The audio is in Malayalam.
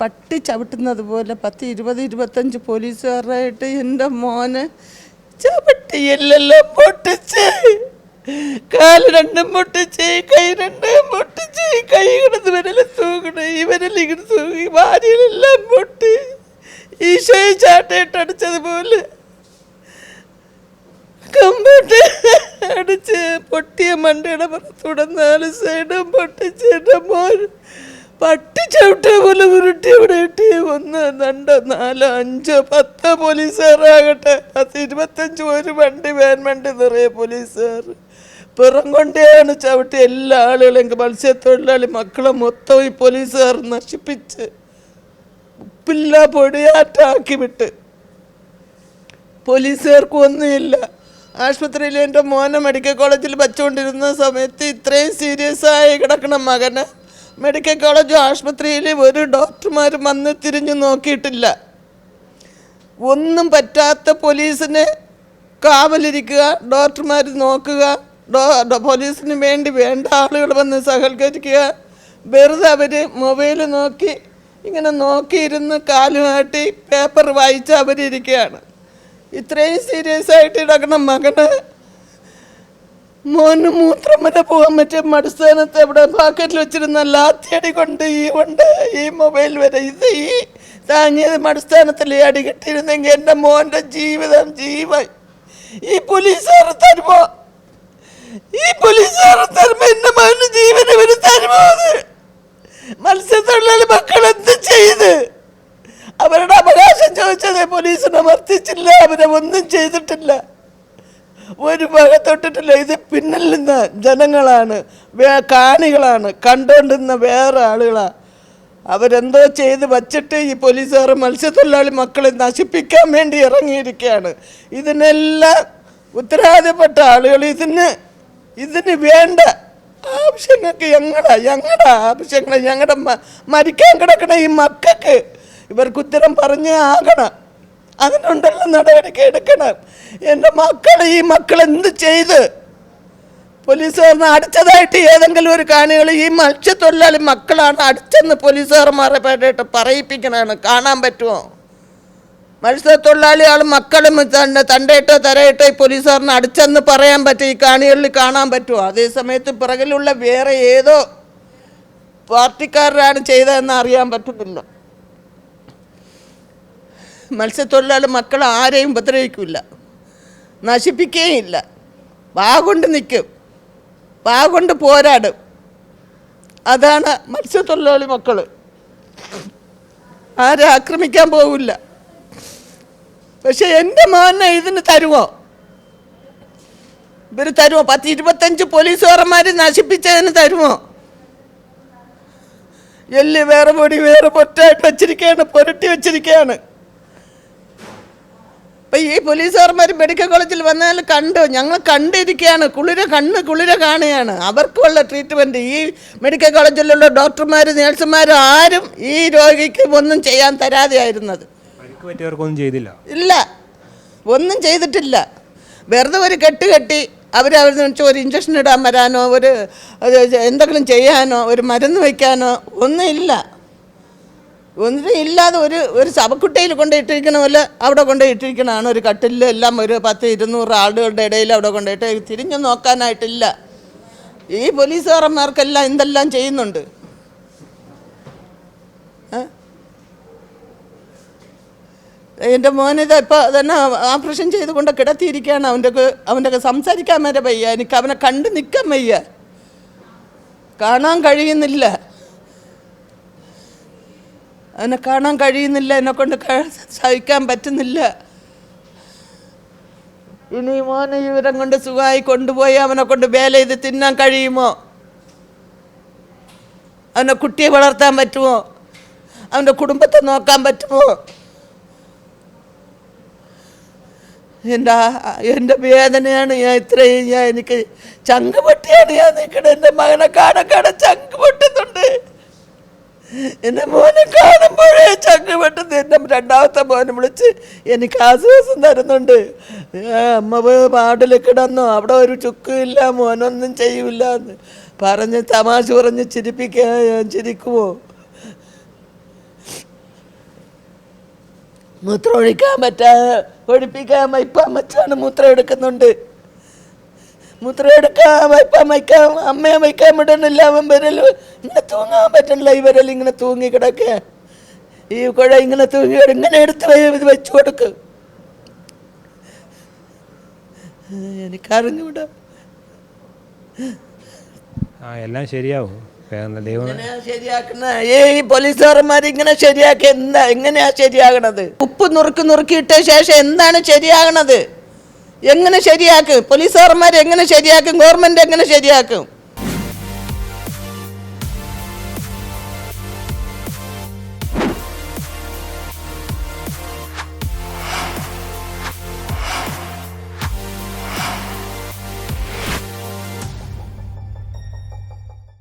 പട്ടി ചവിട്ടുന്നത് പോലെ പത്ത് ഇരുപത് ഇരുപത്തഞ്ച് പോലീസുകാരായിട്ട് എന്റെ മോനെ ചവിട്ടിയെല്ലാം പൊട്ടിച്ച്. കാൽ രണ്ടും പൊട്ടിച്ച് കൈ രണ്ടും പൊട്ടിച്ച് കൈ കിടന്ന് വിരൽ ഈ വിരൽ ഇങ്ങനെ തൂക്കി ഭാര്യയിലെല്ലാം പൊട്ടി. ഈശോയെ ചാട്ടയിട്ടടിച്ചതുപോലെ കമ്പ്യൂട്ടർ അടിച്ച് പൊട്ടിയ മണ്ടയുടെ പുറത്തുടന്നാൽ നാല് സൈഡും പൊട്ടിച്ച് എന്റെ മോൻ പട്ടി ചവിട്ടിയ പോലെ ഉരുട്ടി ഇട്ടി ഒന്ന് രണ്ട് നാല് അഞ്ച് പത്ത് പോലീസുകാരാകട്ടെ. പത്ത് ഇരുപത്തഞ്ച് ഒരു വണ്ടി വേൻ വണ്ടി നിറയെ പോലീസുകാർ പിറം കൊണ്ടേയാണ് ചവിട്ടി എല്ലാ ആളുകളെയും മത്സ്യത്തൊഴിലാളി മക്കളെ മൊത്തം ഈ പോലീസുകാർ നശിപ്പിച്ച് ഉപ്പില്ല പൊടിയാറ്റാക്കി വിട്ട്. പോലീസുകാർക്ക് ഒന്നുമില്ല. ആശുപത്രിയിൽ എന്റെ മോനെ മെഡിക്കൽ കോളേജിൽ വച്ചുകൊണ്ടിരുന്ന സമയത്ത് ഇത്രയും സീരിയസ് ആയി കിടക്കണം മകന് മെഡിക്കൽ കോളേജ് ആശുപത്രിയിൽ ഒരു ഡോക്ടർമാരും വന്ന് തിരിഞ്ഞു നോക്കിയിട്ടില്ല. ഒന്നും പറ്റാത്ത പോലീസിനെ കാവലിരിക്കുക ഡോക്ടർമാർ നോക്കുക പോലീസിന് വേണ്ടി വേണ്ട ആളുകൾ വന്ന് സഹകരിക്കുക. വെറുതെ അവർ മൊബൈൽ നോക്കി ഇങ്ങനെ നോക്കിയിരുന്ന് കാലുമാട്ടി പേപ്പർ വായിച്ച് അവരിയ്ക്കുകയാണ് ഇത്രയും സീരിയസ് ആയിട്ട് ഇടക്കണം മകന് മോന് മൂത്രം വരെ പോകാൻ പറ്റിയ മടിസ്ഥാനത്ത് അവിടെ പാക്കറ്റിൽ വെച്ചിരുന്ന ലാത്തിയടി കൊണ്ട് ഈ കൊണ്ട് ഈ മൊബൈൽ വരെ ഇത് ഈ താങ്ങിയത് മടിസ്ഥാനത്തിൽ അടി കിട്ടിയിരുന്നെങ്കിൽ എന്റെ മോന്റെ ജീവിതം ജീവൻ ഈ പോലീസുകാർ തരുമോ? ഈ പോലീസുകാർ തരുമോ? എന്റെ മോന്റെ ജീവൻ ഇവർ തരുമോ അത്? മത്സ്യത്തൊഴിലാളി മക്കൾ എന്ത് ചെയ്ത്? അവരുടെ അവകാശം ചോദിച്ചത് പോലീസിനെ വർത്തിച്ചില്ല അവരെ ഒന്നും ചെയ്തിട്ടില്ല. ഒരു വക തൊട്ടിട്ടില്ല. ഇത് പിന്നിൽ നിന്ന് ജനങ്ങളാണ് വേ- കാണികളാണ് കണ്ടുകൊണ്ടിരുന്ന വേറെ ആളുകളാണ് അവരെന്തോ ചെയ്ത് വച്ചിട്ട് ഈ പോലീസുകാർ മത്സ്യത്തൊഴിലാളി മക്കളെ നശിപ്പിക്കാൻ വേണ്ടി ഇറങ്ങിയിരിക്കുകയാണ്. ഇതിനെല്ലാം ഉത്തരവാദിപ്പെട്ട ആളുകൾ ഇതിന് ഇതിന് വേണ്ട ആവശ്യങ്ങൾക്ക് ഞങ്ങളുടെ ഞങ്ങളുടെ ആവശ്യങ്ങൾ ഞങ്ങളുടെ മരിക്കാൻ കിടക്കണ ഈ മക്കൾക്ക് ഇവർക്ക് ഉത്തരം പറഞ്ഞേ ആകണം. അതിനുണ്ടല്ലോ നടപടിക്ക് എടുക്കണം. എന്റെ മക്കൾ ഈ മക്കൾ എന്ത് ചെയ്ത്? പോലീസുകാരനെ അടിച്ചതായിട്ട് ഏതെങ്കിലും ഒരു കാണികൾ ഈ മത്സ്യത്തൊഴിലാളി മക്കളാണ് അടിച്ചെന്ന് പോലീസുകാരന്മാരെ പേരായിട്ട് പറയിപ്പിക്കണതാണ്. കാണാൻ പറ്റുമോ? മത്സ്യത്തൊഴിലാളികൾ മക്കളും തന്നെ തണ്ടയിട്ടോ തരയിട്ടോ ഈ പോലീസുകാരനെ അടിച്ചെന്ന് പറയാൻ പറ്റും. ഈ കാണികളിൽ കാണാൻ പറ്റുമോ? അതേ സമയത്ത് പിറകിലുള്ള വേറെ ഏതോ പാർട്ടിക്കാരാണ് ചെയ്തതെന്ന് അറിയാൻ പറ്റുന്നില്ല മത്സ്യത്തൊഴിലാളി മക്കൾ ആരെയും ഉപദ്രവിക്കില്ല നശിപ്പിക്കുകയില്ല വാ കൊണ്ട് നിൽക്കും വാ കൊണ്ട് പോരാടും. അതാണ് മത്സ്യത്തൊഴിലാളി മക്കൾ ആരെ ആക്രമിക്കാൻ പോവില്ല. പക്ഷെ എന്റെ മോനെ ഇതിന് തരുമോ ഇവർ തരുമോ പത്ത് ഇരുപത്തഞ്ച് പോലീസുകാരന്മാർ നശിപ്പിച്ചതിന് തരുമോ എല്ല് വേറെ പൊടി വേറെ പൊറ്റായിട്ട് വെച്ചിരിക്കുകയാണ് പുരട്ടി വെച്ചിരിക്കുകയാണ് അപ്പം ഈ പോലീസുകാർമാർ മെഡിക്കൽ കോളേജിൽ വന്നാൽ കണ്ടു. ഞങ്ങൾ കണ്ടിരിക്കുകയാണ്. കുളിര കണ്ണ് കുളിര കാണുകയാണ്. അവർക്കുള്ള ട്രീറ്റ്മെന്റ് ഈ മെഡിക്കൽ കോളേജിലുള്ള ഡോക്ടർമാർ നേഴ്സുമാരും ആരും ഈ രോഗിക്ക് ഒന്നും ചെയ്യാൻ തരാതെയായിരുന്നത്. പറ്റിയവർക്കൊന്നും ചെയ്തില്ല. ഇല്ല. ഒന്നും ചെയ്തിട്ടില്ല. വെറുതെ ഒരു കെട്ട് കെട്ടി അവർ അവർ ഒരു ഇഞ്ചക്ഷൻ ഇടാൻ വരാനോ ഒരു ഒരു എന്തെങ്കിലും ചെയ്യാനോ ഒരു മരുന്ന് വയ്ക്കാനോ ഒന്നും ഇല്ല. ഒന്നും ഇല്ലാതെ ഒരു ഒരു ശവക്കുട്ടയിൽ കൊണ്ട് ഇട്ടിരിക്കണ പോലെ അവിടെ കൊണ്ട് ഇട്ടിരിക്കണതാണ് ഒരു കട്ടിലിൽ എല്ലാം ഒരു പത്ത് ഇരുന്നൂറ് ആളുകളുടെ ഇടയിൽ അവിടെ കൊണ്ടിട്ട് തിരിഞ്ഞു നോക്കാനായിട്ടില്ല. ഈ പോലീസുകാരന്മാർക്കെല്ലാം എന്തെല്ലാം ചെയ്യുന്നുണ്ട്? എന്റെ മോനിത് ഇപ്പോൾ തന്നെ ഓപ്പറേഷൻ ചെയ്തുകൊണ്ട് കിടത്തിയിരിക്കുകയാണ്. അവന്റെ അവന്റെ സംസാരിക്കാൻ വരെ വയ്യ. എനിക്ക് അവനെ കണ്ടു നിൽക്കാൻ വയ്യ. കാണാൻ കഴിയുന്നില്ല. അവനെ കാണാൻ കഴിയുന്നില്ല എന്നെ കൊണ്ട് സഹിക്കാൻ പറ്റുന്നില്ല. ഇനി മോനെ ഇവരം കൊണ്ട് സുഖമായി കൊണ്ടുപോയി അവനെ കൊണ്ട് വേല ചെയ്ത് തിന്നാൻ കഴിയുമോ? അവനെ കുട്ടിയെ വളർത്താൻ പറ്റുമോ? അവന്റെ കുടുംബത്തെ നോക്കാൻ പറ്റുമോ? എന്റെ എന്റെ വേദനയാണ് ഞാൻ ഇത്രയും ഞാൻ എനിക്ക് ചങ്ക് പൊട്ടിയാണ് ഞാൻ നിൽക്കുന്നത്. എന്റെ മകനെ കാണാൻ കാണാൻ ചങ്ക് എന്റെ മോനെ കാണുമ്പോഴേ ചങ്ക് പൊട്ടുന്നു എന്റെ രണ്ടാമത്തെ മോനെ വിളിച്ച് എനിക്ക് ആശ്വാസം തരുന്നുണ്ട്. അമ്മ പോയി പാടിൽ കിടന്നു? അവിടെ ഒരു ചുക്കുമില്ല മോനൊന്നും ചെയ്യൂല എന്ന് പറഞ്ഞ് തമാശ പറഞ്ഞ് ചിരിപ്പിക്കാൻ ഞാൻ ചിരിക്കുമോ മൂത്രം ഒഴിക്കാൻ പറ്റാ ഒഴിപ്പിക്കാൻ ഇപ്പം അമ്മച്ചാണ് മൂത്രം എടുക്കുന്നുണ്ട്. മൂത്രം എടുക്കാൻ ഇപ്പം വയ്ക്കാൻ അമ്മയെ വയ്ക്കാൻ വിടണില്ല അവൻ വരൽ. ഇങ്ങനെ തൂങ്ങാൻ പറ്റണില്ല ഈ വരൽ ഇങ്ങനെ തൂങ്ങി കിടക്കുക ഈ കുഴ ഇങ്ങനെ തൂങ്ങി ഇങ്ങനെ എടുത്ത് ഇത് വെച്ചു കൊടുക്ക്. എനിക്കറിഞ്ഞൂടാ. ആ എല്ലാം ശരിയാവും. ദൈവം എങ്ങനെയാ ഈ പോലീസുകാരന്മാർ ഇങ്ങനെ ശരിയാക്കി എന്താ എങ്ങനെയാ ശരിയാകണത്? ഉപ്പ് നുറുക്കി നുറുക്കിയിട്ട ശേഷം എന്താണ് ശരിയാകണത്? എങ്ങനെ ശരിയാക്കും? പോലീസുകാരന്മാർ എങ്ങനെ ശരിയാക്കും? ഗവൺമെന്റ് എങ്ങനെ ശരിയാക്കും?